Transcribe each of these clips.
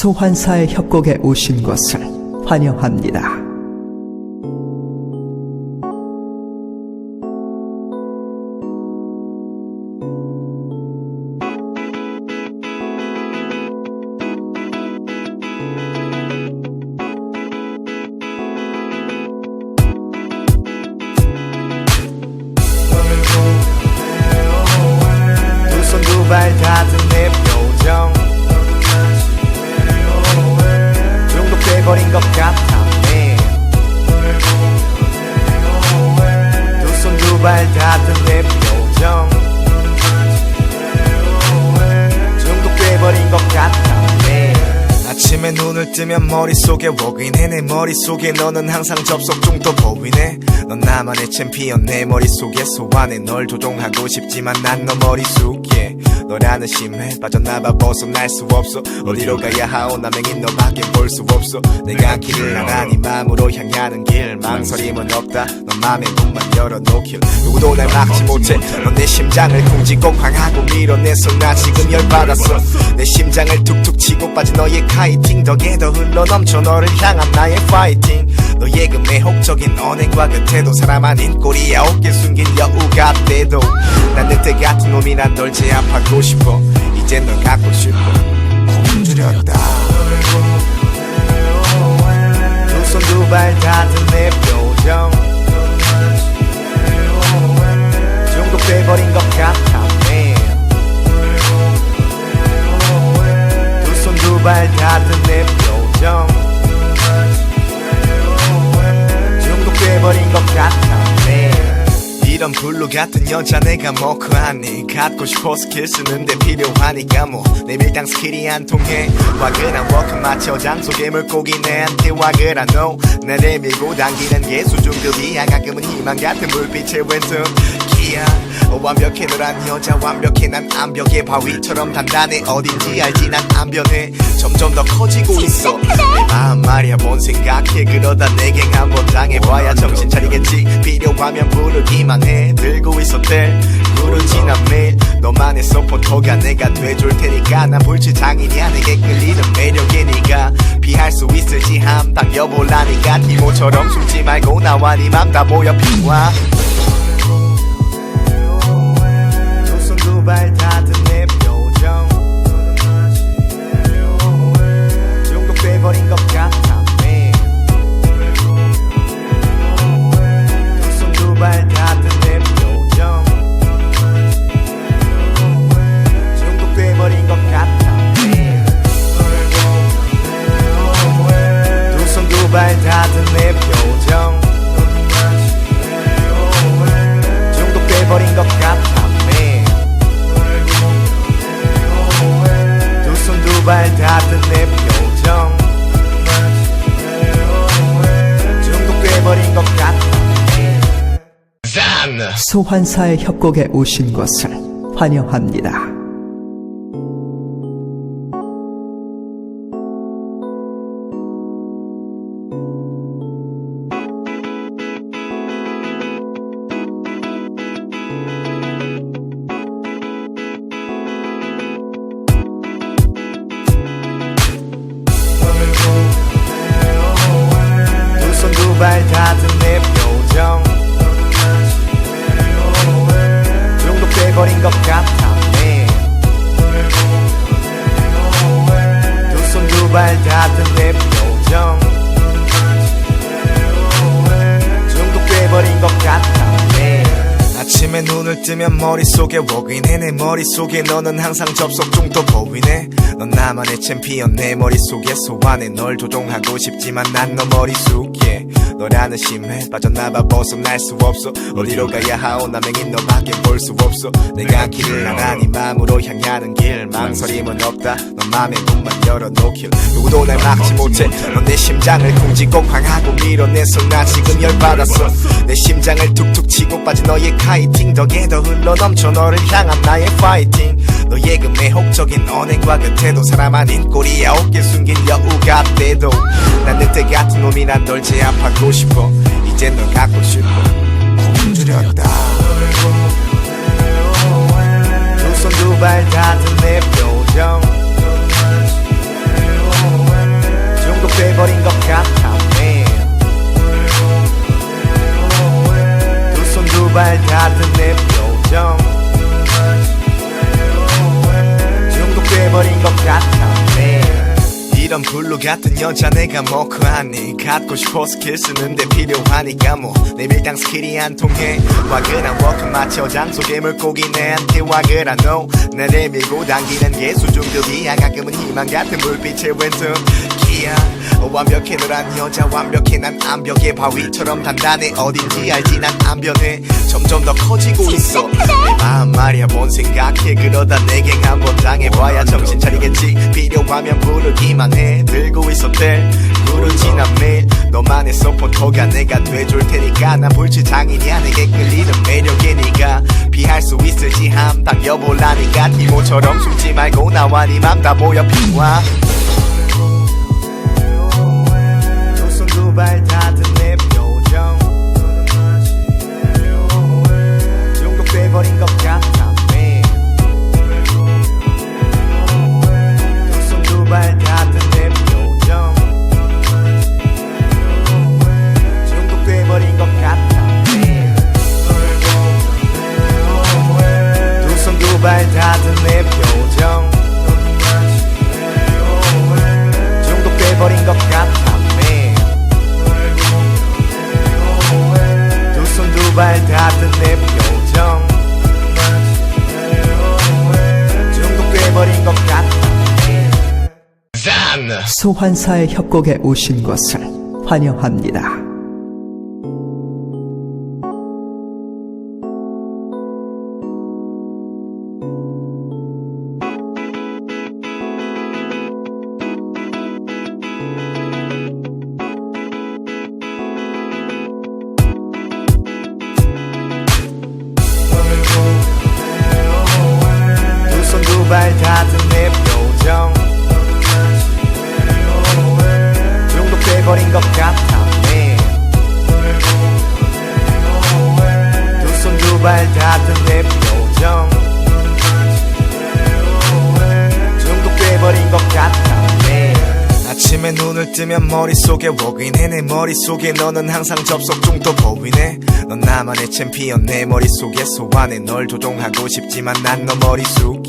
소환사의 협곡에 오신 것을 환영합니다. 발 닫은 내 표정. 중독돼버린 것 같아 아침에 눈을 뜨면 머릿속에 워그인해. 내 머릿속에 너는 항상 접속 중도 보이네. 넌 나만의 챔피언. 내 머릿속에 소환해 널 조종하고 싶지만 난 너 머릿속에 너라는 심해 빠져나봐 벗어날 수 없어. 어디로 가야 하오? 남행인 너밖에 볼 수 없어. 내가 길을 하나니 마음으로 향하는 길. 망설임은 없다. 넌 맘의 문만 열어놓길. 누구도 날 막지 못해. 넌 내 심장을 쿵지고 광하고 밀어내서 나 지금 열받았어. 내 심장을 툭툭 치고 빠진 너의 카이팅 덕에 더 흘러넘쳐 너를 향한 나의 파이팅 너의 그 매혹적인 언행과 끝에도 사람 아닌 꼴이야 어깨 숨긴 여우 같대도 난 늑대 같은 놈이 난널 제압하고 싶어. 이젠 널 갖고 싶어. 굶주렸다. 두손 두발 닫은 내 표정. 중독돼버린 것두발 닫은 내 표정 버린 것 같아. 이런 블루 같은 여자 내가 뭐그하니 갖고 싶어서 길 쓰는데 필요하니까 뭐내 밀당 스킬이 안 통해. 와그란 워크 마쳐 장속에 물고기 내한테 와그란 no. 나를 밀고 당기는 게 수준급이야. 가끔은 희망 같은 불빛의 왼손 어, 완벽해 너란 여자 완벽해 난 암벽의 바위처럼 단단해. 어딘지 알지? 난 안 변해 점점 더 커지고 있어. 내 마음 말이야 뭔 생각해? 그러다 내게 한번 당해봐야 정신 차리겠지. 필요하면 부르기만 해. 들고 있었대. 부르지 난 매일 너만의 서포터가 내가 돼줄 테니까. 난 불치 장인이야 내게 끌리는 매력에 네가 피할 수 있을지. 한 당겨볼라니까. 티모처럼 숨지 말고 나와 네맘다 보여. 피와 두손두발 닫은 내 표정. 중독돼버린 것 같아 두손 두발 닫은 내 표정. 중독돼버린 것 같아 두손 두발 닫은 내 표정 두손두발 닫은 내 표정 중독돼버린 것 같아 소환사의 협곡에 오신 것을 환영합니다. 중독돼버린 것 같아 두손 두발 닫은 내 표정 중독돼버린 것 같아 아침에 눈을 뜨면 머릿속에 워그인해 내 머릿속에 너는 항상 접속 중도 보이네 넌 나만의 챔피언 내 머릿속에 소환해 널 조종하고 싶지만 난 너 머릿속에 너라는 심해 빠져나봐 벗어날 수 없어. 어디로 가야 하오? 남행인 너밖에 볼 수 없어. 내가 길을 하나니 마음으로 향하는 길. 망설임은 없다. 넌 맘의 문만 열어놓길. 누구도 날 막지 못해. 넌 내 심장을 쿵지고 광하고 밀어내서 나 지금 열받았어. 내 심장을 툭툭 치고 빠진 너의 카이팅. 덕에 더 흘러넘쳐 너를 향한 나의 파이팅 너에게 그 매혹적인 언행과 그 끝에도 사람 아닌 꼬리에 어깨 숨긴 여우 같대도 난 늑대 같은 놈이 난 널 제압하고 싶어. 이젠 널 갖고 싶어. 굶주렸다. 두손 두 발 닿은 내 표정. 중독돼버린 것 같다네 발 닿은 내 표정. 았네 이런 블루 같은 여자 내가 뭐그 하니 갖고 싶어서 길 쓰는데 필요하니까 뭐. 내 밀당 스킬이 안 통해 와그란 워크 마쳐 장속의 물고기 내한테 와그라 no 나를 밀고 당기는 게 수중급이야. 가끔은 희망 같은 불빛의 왼손 기야 완벽해 너란 여자 완벽해 난 암벽의 바위처럼 단단해. 어딘지 알지? 난 안 변해 점점 더 커지고 있어. 내 마음 말이야 뭔 생각해? 그러다 내게 한번 당해봐야 정신 차리겠지. 필요하면 부르기만 해. 들고 있었대. 부르지 난 매일 너만의 서포터가 내가 돼줄 테니까. 난 불치장이냐 내게 끌리는 매력에 네가 피할 수 있을지 함 당겨볼라니까. 티모처럼 숨지 말고 나와 네맘다 보여 피와 두손 소환사의 협곡에 오신 것을 환영합니다. 두손두발 닫은 내표 돼버린 것 같아 man. 두손 두발 닫은 내 표정. 중독돼버린 것 같아. 아침에 눈을 뜨면 머릿속에 워그인해. 내 머릿속에 너는 항상 접속 중도 보이네. 넌 나만의 챔피언. 내 머릿속에 소환해 널 조종하고 싶지만 난 너 머릿속에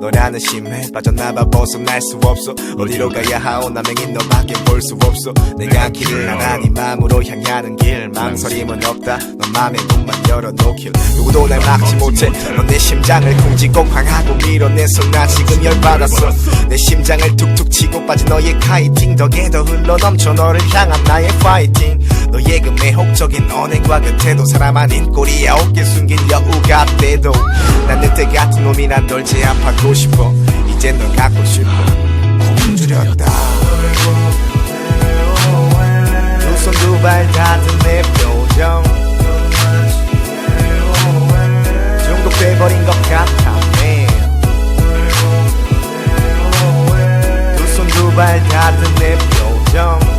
너라는 심해 빠져나봐 벗어날 수 없어. 어디로 가야 하오? 남행인 너밖에 볼 수 없어. 내가 길을 하나니 마음으로 향하는 길. 망설임은 없다. 넌 맘의 문만 열어놓길. 누구도 날 막지 못해. 넌 내 심장을 쿵지고 광하고 밀어내서 나 지금 열받았어. 내 심장을 툭툭 치고 빠진 너의 카이팅. 덕에 더 흘러넘쳐 너를 향한 나의 파이팅 너의 그 매혹적인 언행과 끝에도 사람 아닌 꼬리에 어깨 숨긴 여우 같대도 난 늑대 같은 놈이란 널 제압하고 싶어. 이젠 널 갖고 싶어. 굶주렸다. 두손 두발 닫은 내 표정. 중독돼버린 것 같아 man. 두손 두발 닫은 내 표정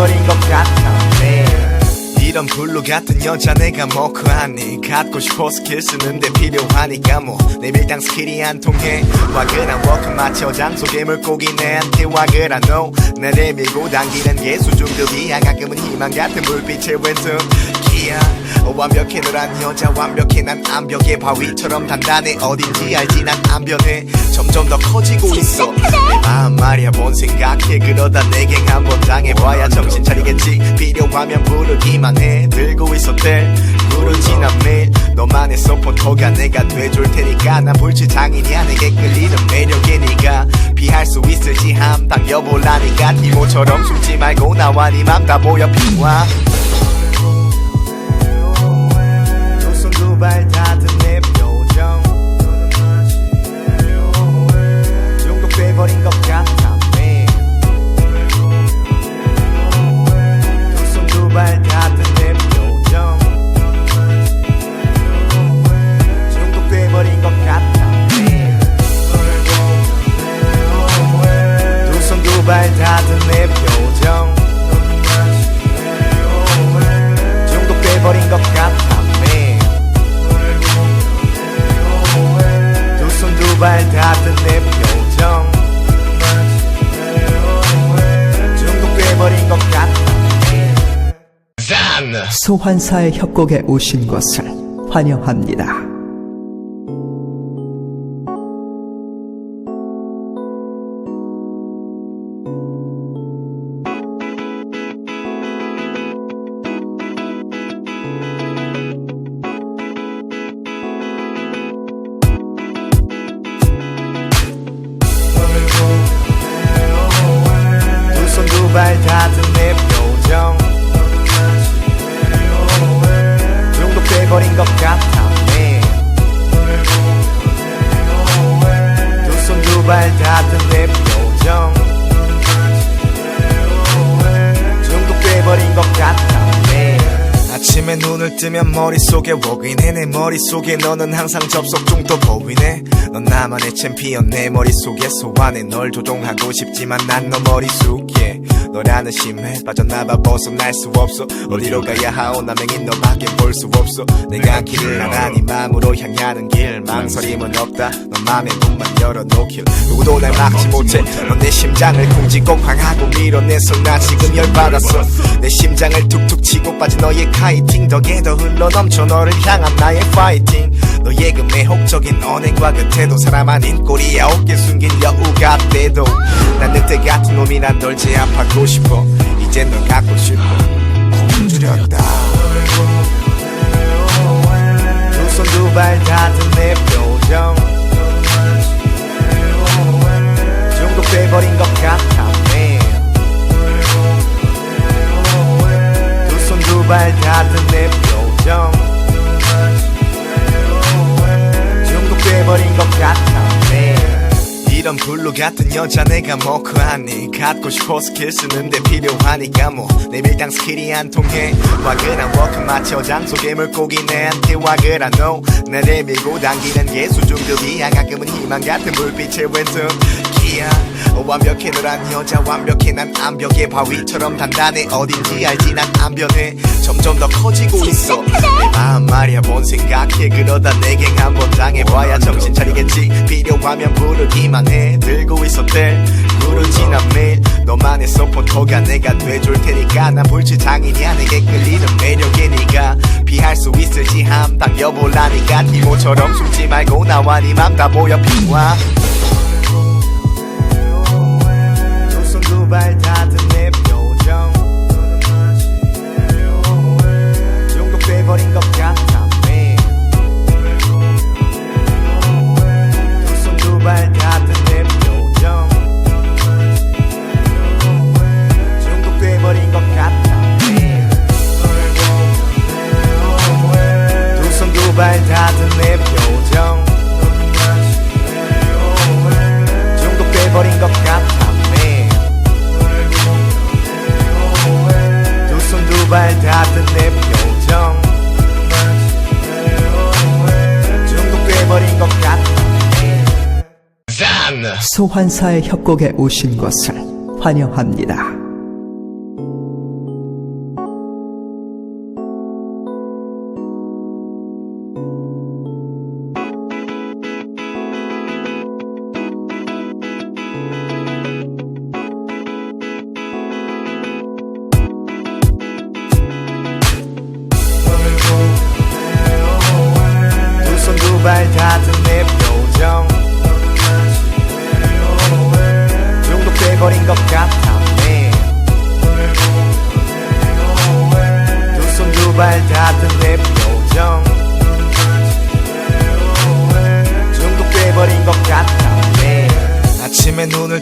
버린 것 같아. 이런 블루 같은 여자 내가 뭐그 하니 갖고 싶어서 길 쓰는데 필요하니까 뭐. 내 밀당 스킬이 안 통해 와그란 워크 마쳐 장속의 물고기 내한테 와그라 no 나를 밀고 당기는 게 수중급이야. 가끔은 희망 같은 불빛의 왼 손 기야. 완벽해 너란 여자 완벽해 난 암벽의 바위처럼 단단해. 어딘지 알지? 난 안 변해 점점 더 커지고 있어. 내 마음 말이야 뭔 생각해? 그러다 내게 한번 당해봐야 정신 차리겠지. 필요하면 부르기만 해. 들고 있었대 부르지 난 매일 너만의 서포터가 내가 돼줄 테니까. 난 불치장이냐 내게 끌리는 매력에 네가 피할 수 있을지 함 당겨볼라니까. 티모처럼 숨지 말고 나와 네맘다 보여. 피와 두손두 소환사의 협곡에 오신 것을 환영합니다. 발다 것 같아 네. 두 손 두발 닫은 내 표정. 중독돼버린 것 같아 네. 아침에 눈을 뜨면 머릿속에 워그인해. 내 머릿속에 너는 항상 접속 중도 보이네. 넌 나만의 챔피언. 내 머릿속에 소환해 널 조종하고 싶지만 난 너 머릿속에 너라는 심해 빠져나봐 벗어날 수 없어. 어디로 가야 하오? 남행인 너밖에 볼 수 없어. 내가 길을 나란히 마음으로 향하는 길. 망설임은 없다. 넌 맘의 문만 열어놓길. 누구도 날 막지 못해. 넌 내 심장을 쿵지고 광하고 밀어내서 나 지금 열받았어. 내 심장을 툭툭 치고 빠진 너의 카이팅. 덕에 더 흘러넘쳐 너를 향한 나의 파이팅 너의 그 매혹적인 언행과 곁에도 사람 아닌 꼬리에 어깨 숨긴 여우 같대도 난 늑대 같은 놈이 난 널 제압하고 싶어. 이젠 널 갖고 싶어. 굶주렸다. 두손 두발 닫은 내 표정. 중독돼버린 것 같아 블루 같은 여자 내가 뭐그 하니 갖고 싶어서 길 쓰는데 필요하니까 뭐. 내 밀당 스킬이 안 통해 와그란 워크 마치 장속에 물고기 내한테 와그란 no 나를 밀고 당기는 게 수중급이야 가끔은 희망 같은 불빛의 왼손 기야 완벽해 너란 여자 완벽해 난 암벽의 바위처럼 단단해. 어딘지 알지? 난 안 변해 점점 더 커지고 있어. 내 마음 말이야 뭔 생각해. 그러다 내게 한번 당해봐야 정신 차리겠지. 필요하면 부르기만 해. 들고 있었대. 부르지 난 매일 너만의 서포터가 내가 돼줄 테니까. 난 불치장이냐 내게 끌리는 매력에 네가 피할 수 있을지 한방 여보라니까. 티모처럼 숨지 말고 나와 네맘다 보여 피와 두손두발 닫은 내 표정. 중독돼버린 것 같아 두손 두발 닫은 내 표정. 중독돼버린 것 같아 두손 두발닫 소환사의 협곡에 오신 것을 환영합니다.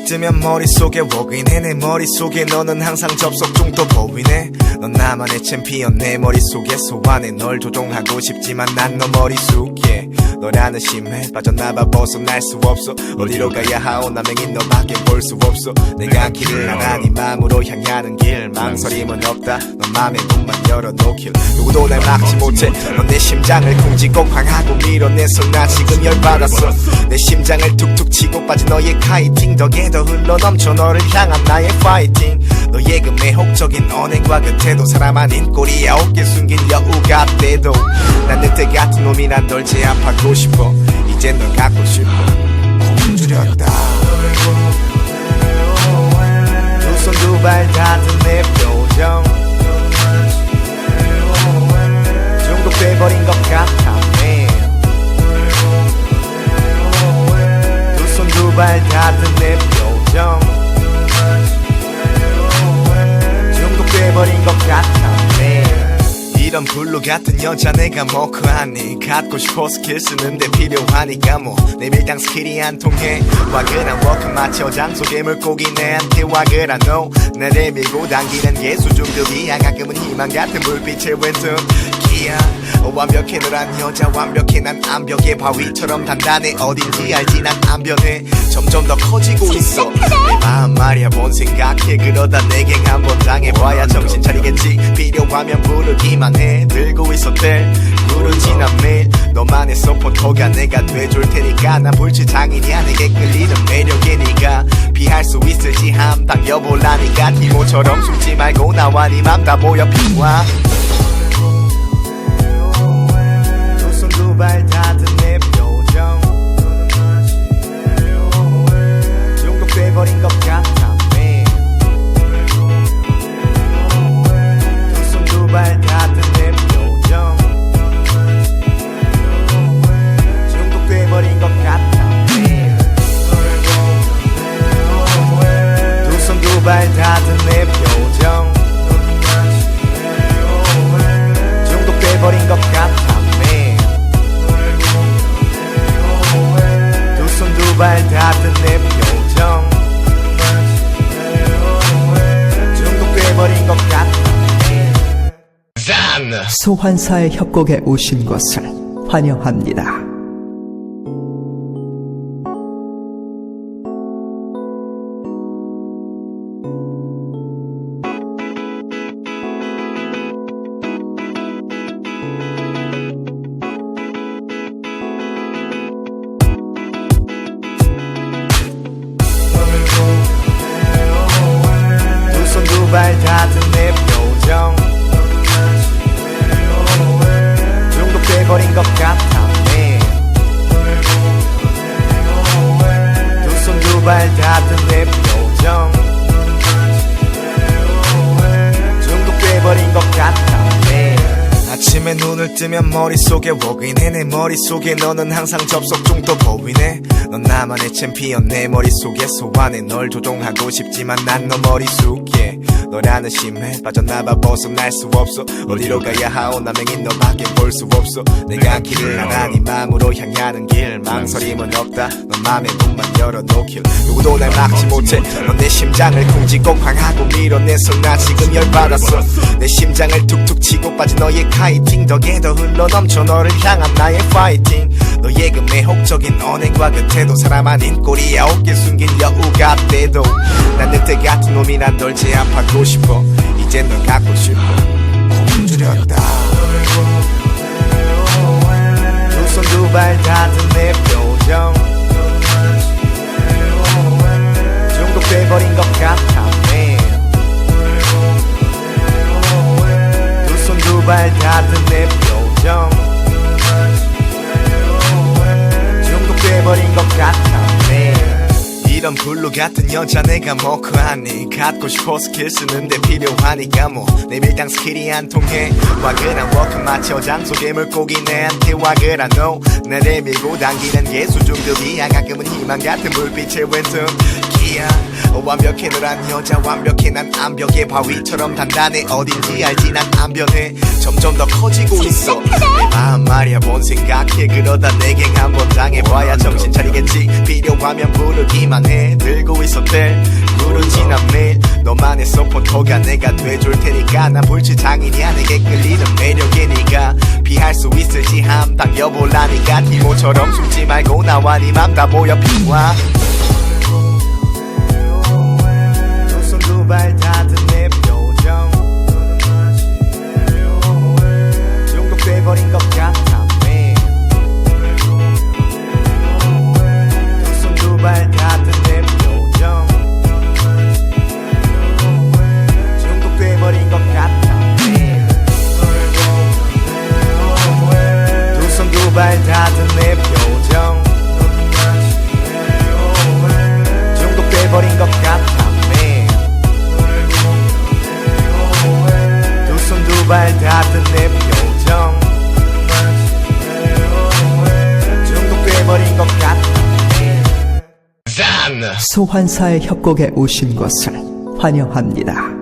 뜨면 머릿속에 워그인해 내 머릿속에 너는 항상 접속 중도 보이네. 넌 나만의 챔피언 내 머릿속에 소환해 널 조종하고 싶지만 난 너 머릿속에 너라는 심해 빠져나봐 벗어날 수 없어. 어디로 가야 하오? 남행인 너밖에 볼 수 없어. 내가 길을 나란히 마음으로 향하는 길. 망설임은 없다. 넌 맘의 문만 열어놓길. 누구도 날 막지 못해. 넌 내 심장을 쿵지고 광하고 밀어내서 나 지금 열받았어. 내 심장을 툭툭 치고 빠진 너의 카이팅. 덕에 더 흘러넘쳐 너를 향한 나의 파이팅 너의 그 매혹적인 언행과 곁에도 사람 아닌 꼬리에 어깨 숨긴 여우 같대도 난 늑대 같은 놈이 난 널 제압하고 싶어. 이젠 널 갖고 싶어. 굶주렸다. 두손 두발 닫은 내 표정. 중독돼버린 것 같아 발 닫은 내 표정 버린 것 같아 이런 블루 같은 여자 내가 뭐 그하니 갖고 싶어 스킬 쓰는데 필요하니까 뭐. 내 밀당 스킬이 안 통해 와그란 워크 마쳐 장속의 물고기 내한테 와그라 no 나를 밀고 당기는 게 수중급이야. 가끔은 희망 같은 불빛의 왼 손 기야. 완벽해 너란 여자 완벽해 난 암벽에 바위처럼 단단해. 어딘지 알지? 난 안 변해 점점 더 커지고 있어. 내 마음 말이야 뭔 생각해? 그러다 내게 한번 당해봐야 정신 차리겠지. 필요하면 부르기만 해. 들고 있었대. 부르지 난 매일 너만의 서포터가 내가 돼줄 테니까. 난 불치장이냐 내게 끌리는 매력에 네가 피할 수 있을지 함 당겨볼라니까. 티모처럼 숨지 말고 나와 네맘다 보여. 피와 두손두발 닫은 내 표정 중독돼버린 것 소환사의 협곡에 오신 것을 환영합니다. 뜨면 머릿속에 워그인해 내 머릿속에 너는 항상 접속 중도 보이네. 넌 나만의 챔피언 내 머릿속에 소환해 널 조종하고 싶지만 난 너 머릿속 에 너라는 심해 빠져나봐 벗어날 수 없어. 어디로 가야 하오 남행인 너밖에 볼 수 없어. 내가 길을 하나니 마음으로 향하는 길 망설임은 없다. 넌 맘의 문만 열어놓길. 누구도 날 막지 못해. 넌 내 심장을 쿵지고 광하고 밀어내서 나 지금 열받았어. 내 심장을 툭툭 치고 빠진 너의 카이팅. 덕에 더 흘러 넘쳐 너를 향한 나의 파이팅 너의 그 매혹적인 언행과 곁에도 사람 아닌 아홉 개 숨긴 여우 같대도 난 늑대 같은 놈이란 널 제압하고 싶어. 이젠 널 갖고 싶어. 굶주렸다. 두손 두발두발 닫은 내 표정 돼버린 것 같아 이런 블루 같은 여자 내가 뭐 그하니 갖고 싶어 스킬 쓰는데 필요하니까 뭐. 내 밀당 스킬이 안 통해. 와그란 워크 마쳐 장속의 물고기 내한테 와그라 no. 나를 밀고 당기는 게 수중급이야. 가끔은 희망 같은 불빛의 왼손 기야. 완벽해 너란 여자 완벽해. 난 암벽에 바위처럼 단단해. 어딘지 알지? 난 안 변해 점점 더 커지고 있어. 내 마음 말이야 뭔 생각해? 그러다 내게 한번 당해봐야 정신 차리겠지. 필요하면 부르기만 해. 들고 있었대. 부르지 난 매일 너만의 서포터가 내가 돼줄 테니까. 난 불치장이냐 내게 끌리는 매력에 네가 피할 수 있을지 함 당겨볼라니까. 티모처럼 숨지 말고 나와 네맘다 보여. 피와 두손두발 소환사의 협곡에 오신 것을 환영합니다.